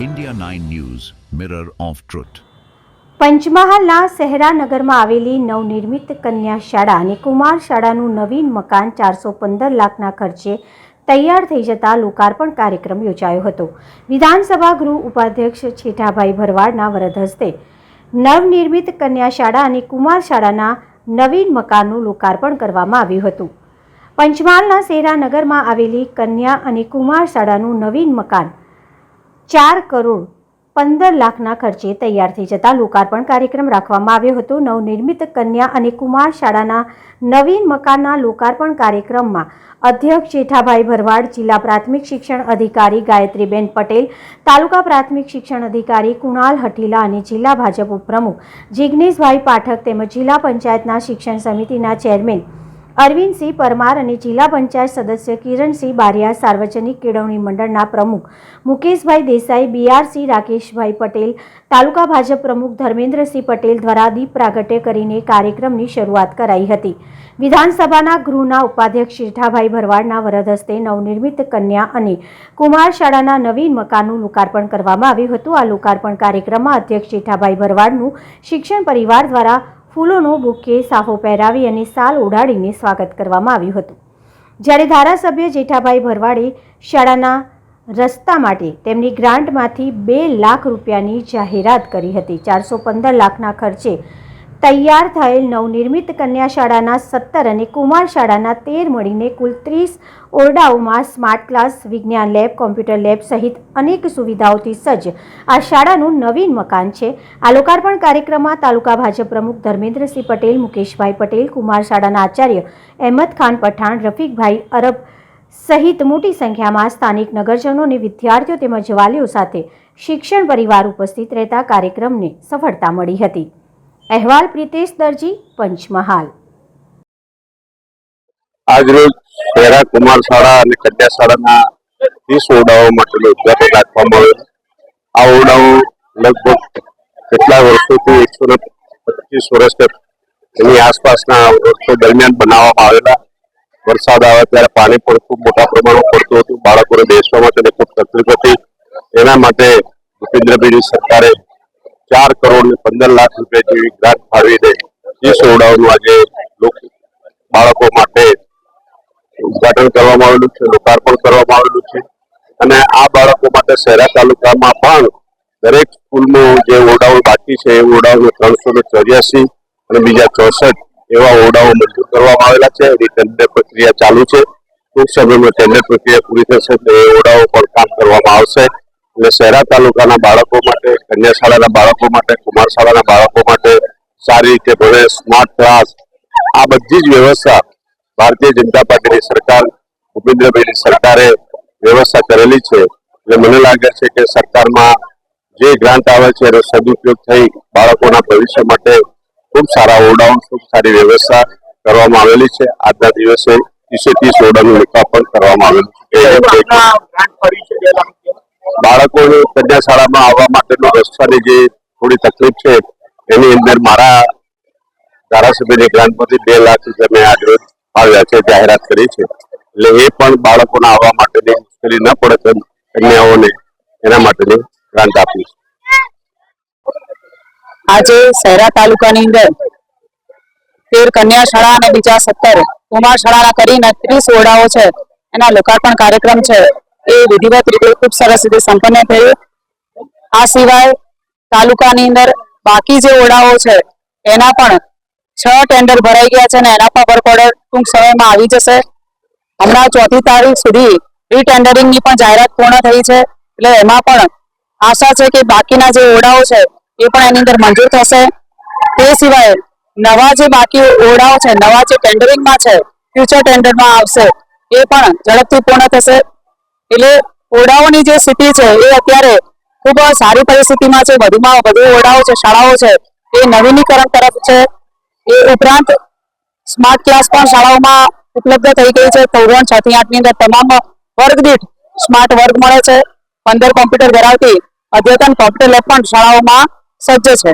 India 9 News, Mirror of Truth. પંચમહાલના સહેરાનગરમાં આવેલી નવનિર્મિત કન્યા શાળા અને કુમાર શાળાનું નવીન મકાન ચારસો પંદર લાખના ખર્ચે તૈયાર થઈ જતા લોકાર્પણ કાર્યક્રમ યોજાયો હતો વિધાનસભા ગૃહ ઉપાધ્યક્ષ છેઠાભાઈ ભરવાડના વરદ હસ્તે નવનિર્મિત કન્યા શાળા અને કુમાર શાળાના નવીન મકાનનું લોકાર્પણ કરવામાં આવ્યું હતું પંચમહાલના શહેરાનગરમાં આવેલી કન્યા અને કુમાર શાળાનું નવીન મકાન ચાર કરોડ પંદર લાખના ખર્ચે તૈયાર થઈ જતા લોકાર્પણ કાર્યક્રમ રાખવામાં આવ્યો હતો. નવનિર્મિત કન્યા અને કુમાર શાળાના નવીન મકાનના લોકાર્પણ કાર્યક્રમમાં અધ્યક્ષ જેઠાભાઈ ભરવાડ, જિલ્લા પ્રાથમિક શિક્ષણ અધિકારી ગાયત્રીબેન પટેલ, તાલુકા પ્રાથમિક શિક્ષણ અધિકારી કુણાલ હટીલા અને જિલ્લા ભાજપ ઉપપ્રમુખ જિજ્ઞેશભાઈ પાઠક તેમજ જિલ્લા પંચાયતના શિક્ષણ સમિતિના ચેરમેન અરવિંદસિંહ પરમાર અને જિલ્લા પંચાયત સદસ્ય કિરણસિંહ બારિયા સાર્વજનિક કેળવણી મંડળના પ્રમુખ મુકેશભાઈ દેસાઈ બીઆરસી રાકેશભાઈ પટેલ, તાલુકા ભાજપ પ્રમુખ ધર્મેન્દ્રસિંહ પટેલ દ્વારા દીપ પ્રાગટ્ય કરીને કાર્યક્રમની શરૂઆત કરાઈ હતી. વિધાનસભાના ગૃહના ઉપાધ્યક્ષ શેઠાભાઈ ભરવાડના વરદ હસ્તે નવનિર્મિત કન્યા અને કુમાર શાળાના નવીન મકાનનું લોકાર્પણ કરવામાં આવ્યું હતું. આ લોકાર્પણ કાર્યક્રમમાં અધ્યક્ષ શેઠાભાઈ ભરવાડનું શિક્ષણ પરિવાર દ્વારા ફૂલોનો બુકે સાફો પહેરાવી અને સાલ ઓઢાડીને સ્વાગત કરવામાં આવ્યું હતું. જ્યારે ધારાસભ્ય જેઠાભાઈ ભરવાડે શાળાના રસ્તા માટે તેમની ગ્રાન્ટમાંથી બે લાખ રૂપિયાની જાહેરાત કરી હતી. ચારસો પંદર લાખના ખર્ચે તૈયાર થયેલ નવનિર્મિત કન્યા શાળાના સત્તર અને કુમાર શાળાના તેર મળીને કુલ ત્રીસ ઓરડાઓમાં સ્માર્ટ ક્લાસ, વિજ્ઞાન લેબ, કોમ્પ્યુટર લેબ સહિત અનેક સુવિધાઓથી સજ્જ. આ શાળાનું નવીન મકાન છે. આ લોકાર્પણ કાર્યક્રમમાં તાલુકા ભાજપ પ્રમુખ ધર્મેન્દ્રસિંહ પટેલ, મુકેશભાઈ પટેલ, કુમાર શાળાના આચાર્ય અહેમદ ખાન પઠાણ, રફીકભાઈ અરબ સહિત મોટી સંખ્યામાં સ્થાનિક નગરજનો અને વિદ્યાર્થીઓ તેમજ વાલીઓ સાથે શિક્ષણ પરિવાર ઉપસ્થિત રહેતા કાર્યક્રમને સફળતા મળી હતી. અહેવાલ પ્રિતેશ દરજી, પંચમહાલ. આજરોજ શહેરા કુમાર શાળા અને કન્યા શાળાના ત્રીસ ઓરડાઓ માટેનું ઉદઘાટન રાખવામાં આવ્યું. આ ઓરડાઓ લગભગ કેટલા વર્ષોથી એકસો ને પચીસ વર્ષ એની આસપાસના વર્ષો દરમિયાન બનાવવામાં આવેલા. વરસાદ આવે ત્યારે પાણી પણ ખૂબ મોટા પ્રમાણમાં પડતું હતું. બાળકોને બેસવા તેને ખૂબ તકલીફ હતી. એના માટે ભૂપેન્દ્રભાઈની સરકારે ચાર કરોડ ને પંદર લાખ રૂપિયા જેવી ગ્રાન્ટ ફાળવીને એ સોડાઓનું આજે બાળકો માટે ઉદઘાટન કરવામાં આવેલું છે, લોકાર્પણ કરવામાં આવેલું છે. અને આ બાળકો માટે શહેરા તાલુકામાં પણ દરેક સ્કૂલમાં જે ઓરડાઓ બાકી છે, એ ઓરડાઓને ત્રણસો ને ચોર્યાસી અને બીજા ચોસઠ એવા ઓરડાઓ મંજૂર કરવામાં આવેલા છે. એની ટેન્ડર પ્રક્રિયા ચાલુ છે. ટૂંક સમયમાં ટેન્ડર પ્રક્રિયા પૂરી થશે તો એ ઓરડાઓ પર કામ કરવામાં આવશે. એટલે શહેરા તાલુકાના બાળકો માટે કન્યા શાળાના બાળકો માટે કુમાર શાળાના બાળકો માટે સારી રીતે ભણે સ્માર્ટ ક્લાસ આ બધી જ વ્યવસ્થા ભારતીય જનતા પાર્ટીની સરકાર ભૂપેન્દ્રભાઈની સરકારે વ્યવસ્થા કરેલી છે. એટલે મને લાગે છે કે સરકારમાં જે ગ્રાન્ટ આવે છે એનો સદુપયોગ થઈ બાળકોના ભવિષ્ય માટે ખૂબ સારા ઓરડાઓ ખૂબ સારી વ્યવસ્થા કરવામાં આવેલી છે. આજના દિવસે ત્રીસે ત્રીસ ઓરડાનું લોકાર્પણ કરવામાં આવેલું છે. બાળકોને કન્યા આવવા માટેનો રસ્તાની જે થોડી તકલીફ છે, એની અંદર મારા ધારાસભ્યની ગ્રાન્ટમાંથી બે લાખ રૂપિયા મેં આજરોજ ફાળવ્યા છે, જાહેરાત કરી છે. એટલે એ પણ બાળકોના આવવા માટેની મુશ્કેલી ન પડે કન્યાઓને એના માટેની ગ્રાન્ટ આપી આજે સહેરા તાલુકાની અંદર તેર કન્યા શાળા અને બીજા સત્તર કુમાર શાળા કરીને ત્રીસ ઓરડાઓ છે. એના લોકાર્પણ કાર્યક્રમ છે. એ વિધિવત રીતે ખૂબ સરસ રીતે સંપન્ન થયું. આ સિવાય તાલુકાની અંદર બાકી જે ઓરડાઓ છે, એના પણ છ ટેન્ડર ભરાઈ ગયા છે અને એના પણ વર્ક ઓર્ડર ટૂંક સમયમાં આવી જશે. હમણાં ચોથી તારીખ સુધી રીટેન્ડરિંગની પણ જાહેરાત પૂર્ણ થઈ છે. એટલે એમાં પણ આશા છે કે બાકીના જે ઓરડાઓ છે, એ પણ એની અંદર મંજૂર થશે. તે સિવાય નવા જે બાકી ઓરડાઓ છે, નવા જે ટેન્ડરિંગમાં છે ફ્યુચર ટેન્ડરમાં આવશે, એ પણ ઝડપથી પૂર્ણ થશે. એટલે ઓરડાઓની જે સ્થિતિ છે, એ અત્યારે ખૂબ સારી પરિસ્થિતિમાં છે. વધુમાં વધુ ઓરડાઓ છે, શાળાઓ છે, એ નવીનીકરણ તરફ છે. એ ઉપરાંત સ્માર્ટ ક્લાસ પણ શાળાઓમાં ઉપલબ્ધ થઈ ગઈ છે. ધોરણ છ થી આઠની અંદર તમામ વર્ગ દીઠ સ્માર્ટ વર્ગ મળે છે. પંદર કોમ્પ્યુટર ધરાવતી અદ્યતન કોમ્પ્યુટર લેબ પણ શાળાઓમાં સજ્જ છે.